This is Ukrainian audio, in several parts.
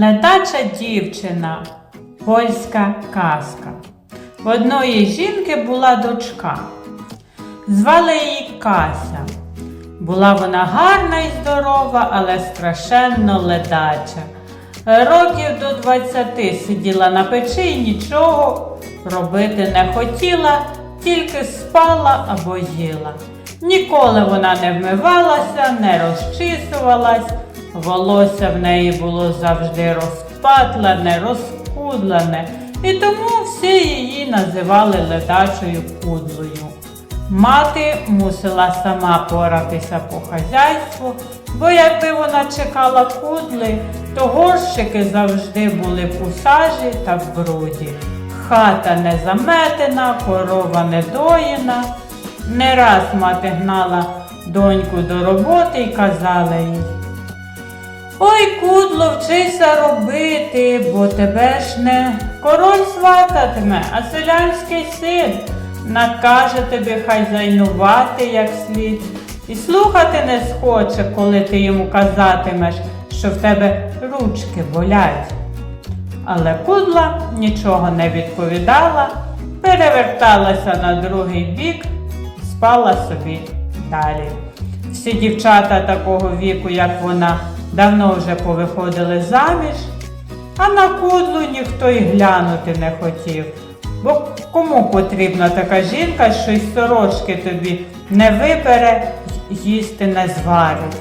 Ледача дівчина, польська казка. В одної жінки була дочка. Звали її Кася. Була вона гарна і здорова, але страшенно ледача. Років до 20 сиділа на печі і нічого робити не хотіла, тільки спала або їла. Ніколи вона не вмивалася, не розчісувалась, волосся в неї було завжди розпатлене, розкудлене, і тому всі її називали ледачою кудлою. Мати мусила сама поратися по хазяйству, бо якби вона чекала кудли, то горщики завжди були б у сажі та в бруді. Хата не заметена, корова не доїна. Не раз мати гнала доньку до роботи і казала їй. Ой, кудло, вчися робити, бо тебе ж не король свататиме, а селянський син накаже тобі хазяйнувати як слід. І слухати не схоче, коли ти йому казатимеш, що в тебе ручки болять. Але кудла нічого не відповідала, переверталася на другий бік, спала собі далі. Всі дівчата такого віку, як вона, давно вже повиходили заміж, а на кудлу ніхто й глянути не хотів. Бо кому потрібна така жінка, що й сорочки тобі не вибере, їсти не зварить.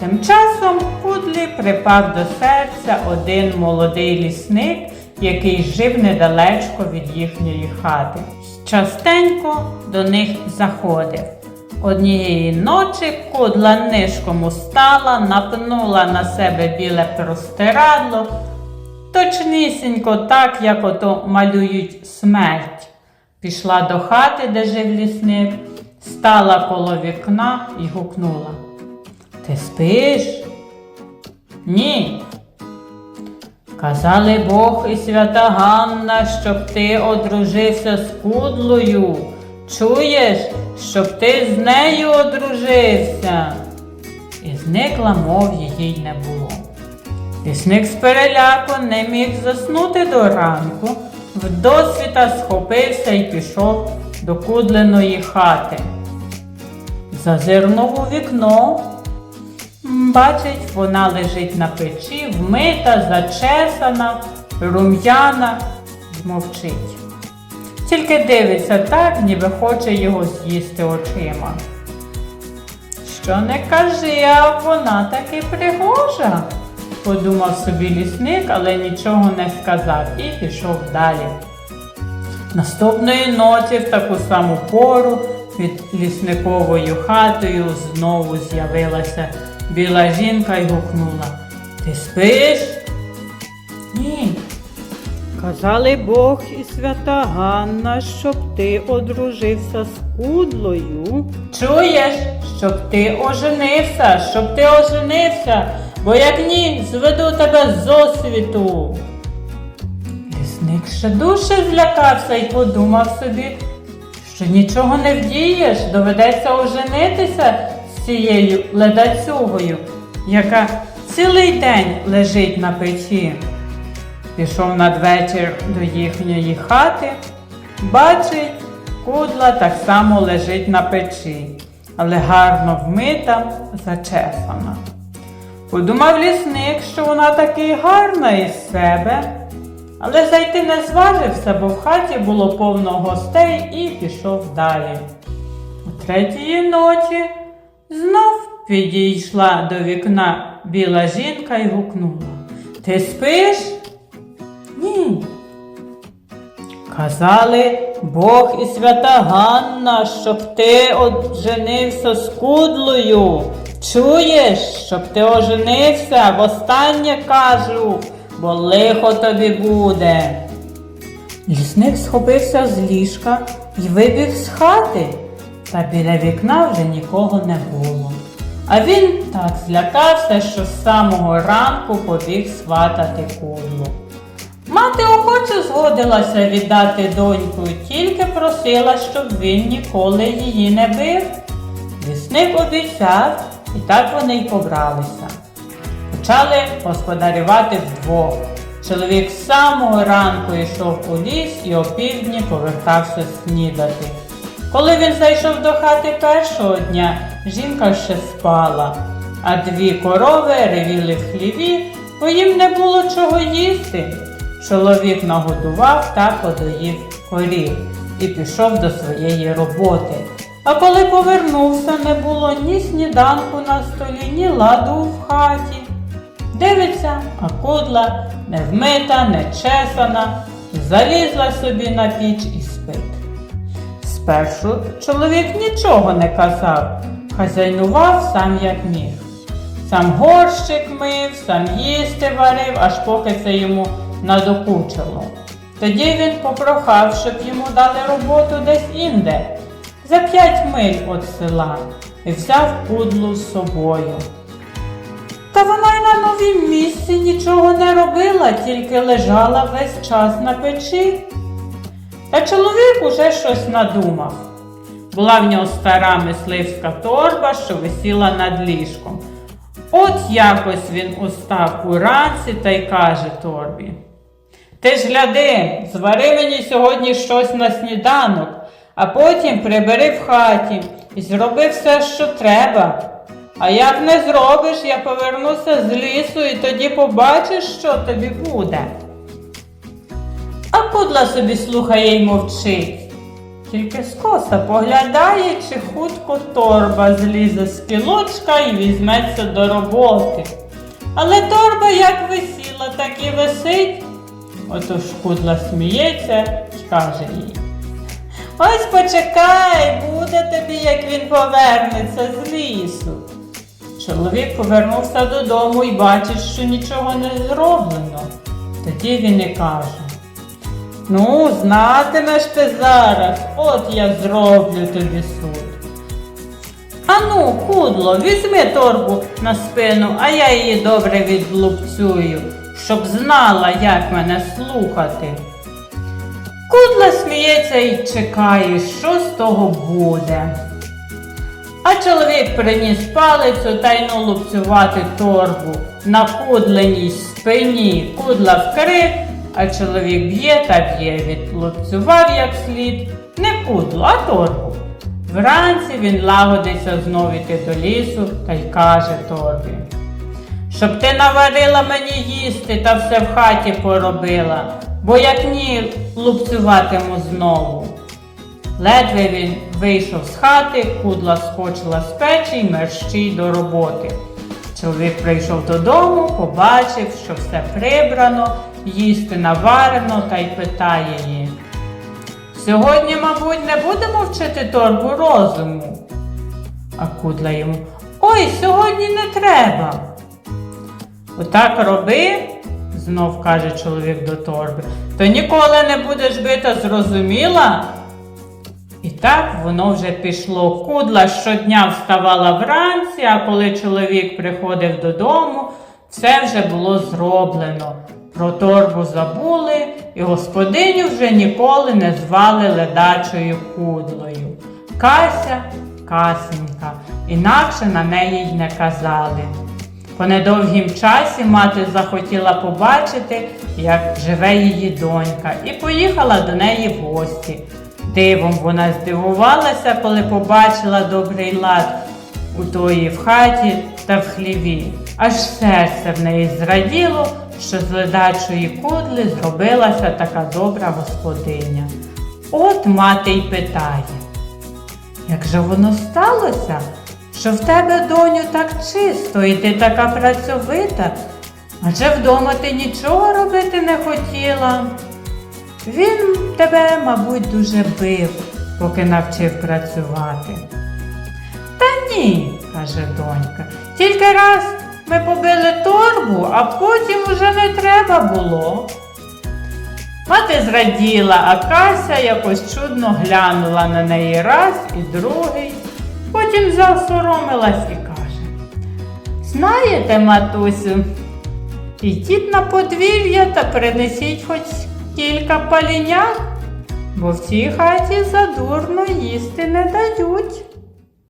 Тим часом Кудлі припав до серця один молодий лісник, який жив недалечко від їхньої хати. Частенько до них заходив. Однієї ночі кудла нишком устала, напнула на себе біле простирадло, точнісінько так, як ото малюють смерть. Пішла до хати, де жив лісник, стала коло вікна і гукнула. Ти спиш? Ні. Казали Бог і свята Ганна, щоб ти одружився з кудлою. Чуєш, щоб ти з нею одружився. І зникла, мов її й не було. Лісник з переляку не міг заснути до ранку, вдосвіта схопився і пішов до кудленої хати. Зазирнув у вікно. Бачить, вона лежить на печі, вмита, зачесана, рум'яна, мовчить. Тільки дивиться так, ніби хоче його з'їсти очима. Що не кажи, а вона таки пригожа, подумав собі лісник, але нічого не сказав і пішов далі. Наступної ночі в таку саму пору під лісниковою хатою знову з'явилася біла жінка і гукнула. Ти спиш? Казали Бог і свята Ганна, щоб ти одружився з кудлою. Чуєш, щоб ти оженився, щоб ти оженився, бо як ні, зведу тебе з освіту. Лісник ще дужче злякався і подумав собі, що нічого не вдієш, доведеться оженитися з цією ледацюгою, яка цілий день лежить на печі. Пішов надвечір до їхньої хати, бачить, кудла так само лежить на печі, але гарно вмита, зачесана. Подумав лісник, що вона таки гарна із себе, але зайти не зважився, бо в хаті було повно гостей і пішов далі. У третьої ночі знов підійшла до вікна біла жінка і гукнула. Ти спиш? Казали Бог і свята Ганна, щоб ти одженився з кудлою. Чуєш, щоб ти оженився, востаннє кажу, бо лихо тобі буде. Лісник схопився з ліжка і вибіг з хати, та біля вікна вже нікого не було. А він так злякався, що з самого ранку побіг сватати кудлу. Мати охоче згодилася віддати доньку, тільки просила, щоб він ніколи її не бив. Лісник обіцяв, і так вони й побралися. почали господарювати вдвох. Чоловік з самого ранку йшов у ліс і опівдні повертався снідати. Коли він зайшов до хати першого дня, жінка ще спала, а дві корови ревіли в хліві, бо їм не було чого їсти. Чоловік нагодував та подоїв корів і пішов до своєї роботи. А коли повернувся, не було ні сніданку на столі, ні ладу в хаті. Дивиться, а кудла не вмита, не чесана, залізла собі на піч і спить. Спершу чоловік нічого не казав, хазяйнував сам як міг. Сам горщик мив, сам їсти варив, аж поки це йому надокучило. Тоді він попрохав, щоб йому дали роботу десь інде, за п'ять миль від села, і взяв кудлу з собою. Та вона й на новім місці нічого не робила, тільки лежала весь час на печі. Та чоловік уже щось надумав. Була в нього стара мисливська торба, що висіла над ліжком. От якось він устав уранці та й каже торбі. Ти ж гляди, звари мені сьогодні щось на сніданок, а потім прибери в хаті і зроби все, що треба. А як не зробиш, я повернуся з лісу і тоді побачиш, що тобі буде. А кудла собі слухає й мовчить. Тільки скоса поглядає, чи хутко торба злізе з кілочка і візьметься до роботи. Але торба як висіла, так і висить. Отож кудла сміється і каже їй. Ось почекай, буде тобі, як він повернеться з лісу. Чоловік повернувся додому і бачить, що нічого не зроблено. Тоді він і каже. Ну, знатимеш ти зараз, от я зроблю тобі суд. Ану, кудло, візьми торбу на спину, а я її добре відлупцюю, щоб знала, як мене слухати. Кудла сміється і чекає, що з того буде. А чоловік приніс палицю та й лупцювати торбу на кудленій спині. Кудла вкрив, а чоловік б'є та б'є, відлупцював як слід, не кудлу, а торбу. Вранці він лагодиться знов іти до лісу та й каже торбі. Щоб ти наварила мені їсти та все в хаті поробила, бо як ні, лупцюватиму знову. Ледве він вийшов з хати, кудла скочила з печі й мерщій до роботи. Чоловік прийшов додому, побачив, що все прибрано, їсти наварено та й питає її. Сьогодні, мабуть, не будемо вчити торбу розуму. А кудла йому Ой, сьогодні не треба. Отак роби, знов каже чоловік до торби, то ніколи не будеш бита, зрозуміла? І так воно вже пішло. Кудла щодня вставала вранці, а коли чоловік приходив додому, все вже було зроблено. Про торбу забули, і господиню вже ніколи не звали ледачою кудлою. Кася, касенька, інакше на неї й не казали. По недовгім часі мати захотіла побачити, як живе її донька, і поїхала до неї в гості. Дивом вона здивувалася, коли побачила добрий лад у тої в хаті та в хліві. Аж серце в неї зраділо, що з ледачої кудли зробилася така добра господиня. От мати й питає, як же воно сталося, що в тебе, доню, так чисто, і ти така працьовита, адже вдома ти нічого робити не хотіла. Він тебе, мабуть, дуже бив, поки навчив працювати. Та ні, каже донька, тільки раз ми побили торбу, а потім уже не треба було. Мати зраділа, а Кася якось чудно глянула на неї раз і другий, потім засоромилась і каже Знаєте, матусю, ідіть на подвір'я та принесіть хоч кілька палінят, бо в цій хаті задурно їсти не дають.